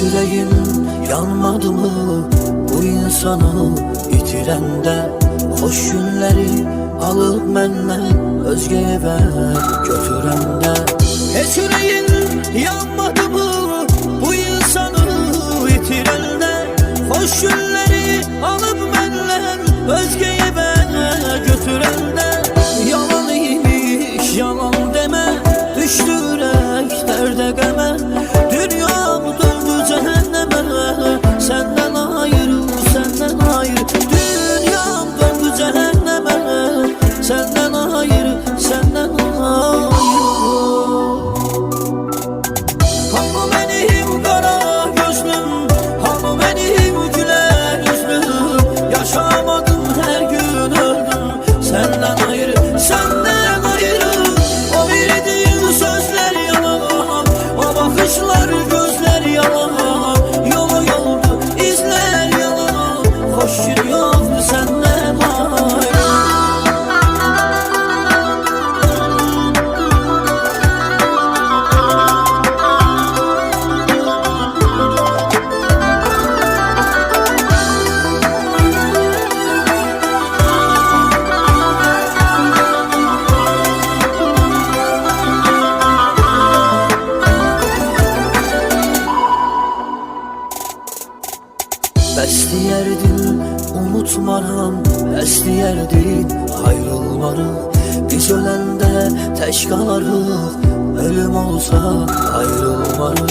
Yüreğim yanmadı mı bu insanı yitirende Hoş günleri alıp menden özgeye ver götürende Esüreyin Yaşamadım. Besti yerdin Bəsləyərdim, unutmaram Bəsləyərdim, ayrılmarım Biz öləndə tək qalarıq Ölüm olsa ayrılmarım